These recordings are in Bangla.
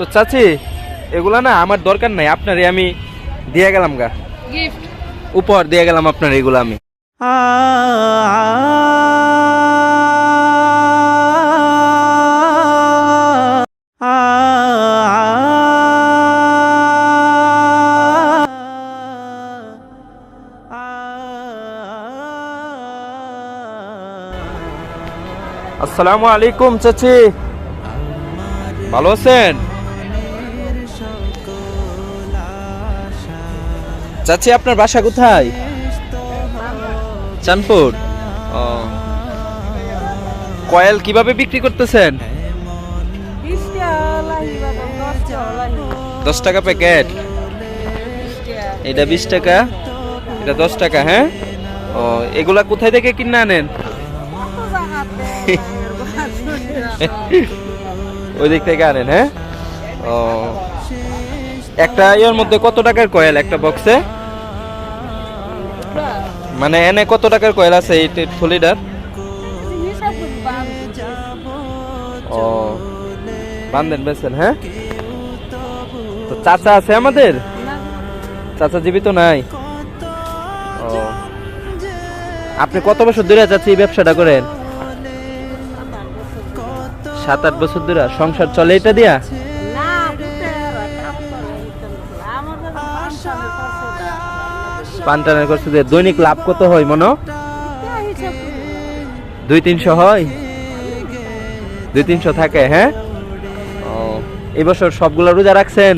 তো চাচি এগুলা না আমার দরকার নাই আপনারে আমি দিয়ে গেলাম গা গিফট উপহার দিয়ে গেলাম আপনার এগুলো আমি আসসালামু আলাইকুম চাচি ভালো আছেন চাচি, আপনার বাসা কোথায়? চানপুর ও। কয়েল কীভাবে বিক্রি করতেছেন? দশ টাকা প্যাকেট। এটা বিশ টাকা, এটা দশ টাকা হ্যাঁ? ও, এগুলা কোথায় থেকে কিনে আনেন? ওই দিক থেকে আনেন হ্যাঁ? ও। একটা ইয়ের মধ্যে কত টাকার কয়েল, একটা বক্সে মানে এনে কত টাকার কয়েল আছে এই থলিটার ও, বান্ধেন বেছেন হ্যাঁ? তো চাচা আছে আমাদের? চাচা জীবিত নাই? ও। আপনি কত বছর ধরে চাচি এই ব্যবসাটা করেন? সাত আট বছর ধরে, সংসার চলে এটা দিয়া? পান্টানের করছে যে দৈনিক লাভ কত হয়, মনো? দুই তিনশো হয়? দুই তিনশো থাকে হ্যাঁ? এই বছর সবগুলো রোজা রাখছেন?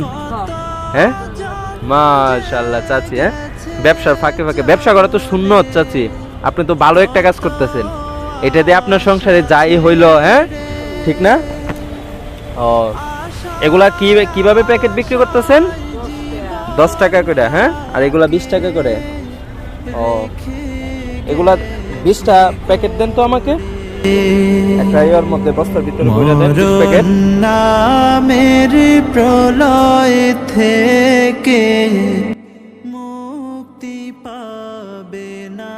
হ্যাঁ? মাশাল্লাহ চাচি হ্যাঁ? ব্যবসার ফাঁকে ফাঁকে, ব্যবসা করা তো শূন্য চাচি। আপনি তো ভালো একটা কাজ করতেছেন। এটা দিয়ে আপনার সংসারে যাই হইল হ্যাঁ? ঠিক না? ও, এগুলা কি, কীভাবে প্যাকেট বিক্রি করতেছেন? দশ টাকা করে হ্যাঁ? আর এগুলা বিশ টাকা করে। ও। এগুলা বিশটা প্যাকেট দেন তো আমাকে। একটা ইয়ের মধ্যে বস্তার ভিতরে ভরে দেন প্যাকেট। নামের প্রলয় থেকে মুক্তি পাবে না।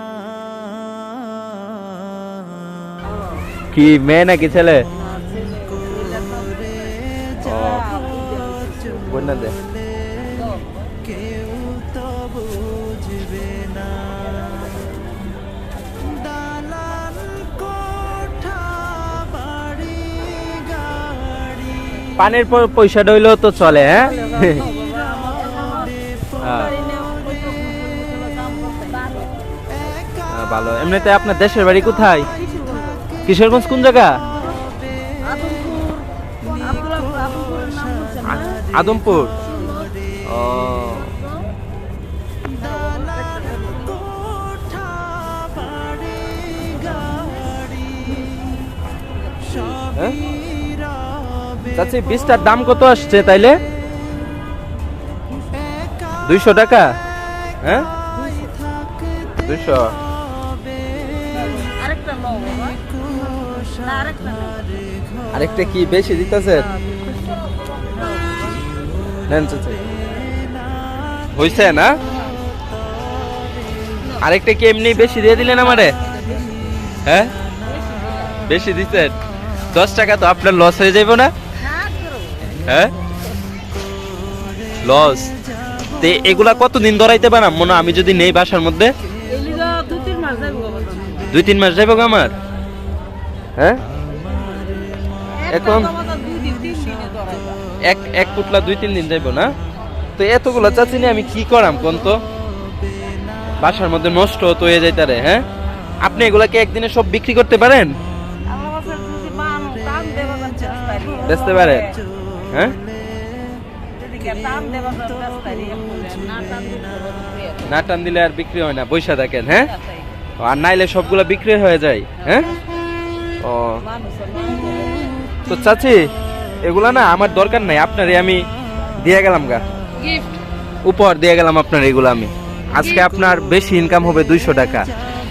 কি মেয়ে নাকি ছেলে? বন্যা দে। কেউ তো বুঝবে না। দালান কোঠা বাড়ি গাড়ি। পানির প- পয়সাটা হইলেও তো চলে হ্যাঁ? হ্যাঁ, হ্যাঁ, ভালো। এমনিতে আপনার দেশের বাড়ি কোথায়? কিশোরগঞ্জ কোন জায়গা? আদমপুর। চাচি বীজটার দাম কত আসছে তাইলে? দুইশো টাকা? হ্যাঁ? দুইশো। আরেকটা কি বেশি দিতেছে নেন চাচি। হইছে না? আরেকটা কি এমনি বেশি দিয়ে দিলেন আমারে? হ্যাঁ? বেশি দিচ্ছেন দশ টাকা তো আপনার লস হয়ে যাইব না? হ্যাঁ? লস তে এগুলা কতদিন ধরাইতে পারাম মনে আমি যদি নেই বাসার মধ্যে। দুই তিন মাস যাইব আমার। হ্যাঁ? এখন- দিন দিনে এক এক পুটলা দুই তিন দিন যাইব না? তো এতগুলো চাচি নিয়ে আমি কি করাম কোন তো? বাসার মধ্যে নষ্ট তো হয়ে যাইতারে হ্যাঁ? আপনি এগুলাকে একদিনে সব বিক্রি করতে পারেন? বেচতে পারেন হ্যাঁ? না টান দিলে আর বিক্রি হয় না বৈশা থাকেন হ্যাঁ? আর নাইলে সবগুলো বিক্রি হয়ে যায় হ্যাঁ? ও। তো চাচি এগুলা না আমার দরকার নাই আপনারে আমি দিয়ে গেলাম গা। গিফট উপহার দিয়ে গেলাম আপনার এগুলো আমি আজকে আপনার বেশি ইনকাম হবে দুইশো টাকা।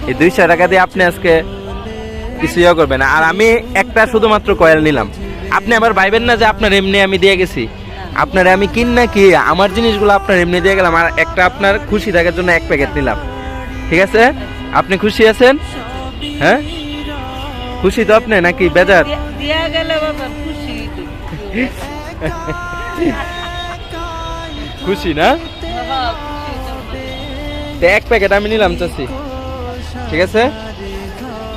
এই দুইশো টাকা দিয়ে আপনি আজকে কিছু ইয়ে করবেন। আর আমি একটা শুধুমাত্র কয়েল নিলাম। আপনি আবার ভাইবেন না যে আপনার এমনি আমি দিয়ে গেছি। আপনার আমি কিন না কি আমার জিনিসগুলো আপনার এমনি দিয়ে গেলাম। আর একটা আপনার খুশি থাকার জন্য এক প্যাকেট নিলাম। ঠিক আছে? আপনি খুশি আছেন? হ্যাঁ? খুশি তো আপনি নাকি? বেজার? দিয়া গেলে বাবা খুশি। খুশি না? এক প্যাকেট আমি নিলাম চাচি। ঠিক আছে?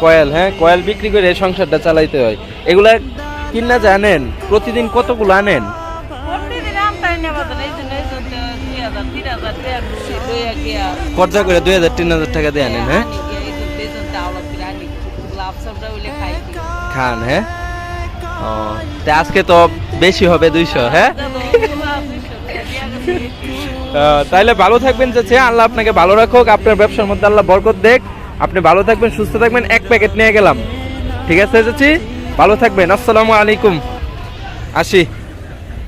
কয়েল হ্যাঁ? কয়েল বিক্রি করে এই সংসারটা চালাইতে হয়। এগুলা কিনা জানেন? প্রতিদিন কতগুলো আনেন। খরচা করে দুই হাজার তিন হাজার টাকা দিয়ে আনেন হ্যাঁ? খান হ্যাঁ? ও তা আজকে তো বেশি হবে দুইশো হ্যাঁ? তাইলে ভালো থাকবেন যাচ্ছে আল্লাহ আপনাকে ভালো রাখুক, আপনার ব্যবসার মধ্যে আল্লাহ বরকত দেখ। আপনি ভালো থাকবেন, সুস্থ থাকবেন, এক প্যাকেট নিয়ে গেলাম। ঠিক আছে চাচি? ভালো থাকবেন, আসসালামু আলাইকুম। আসি।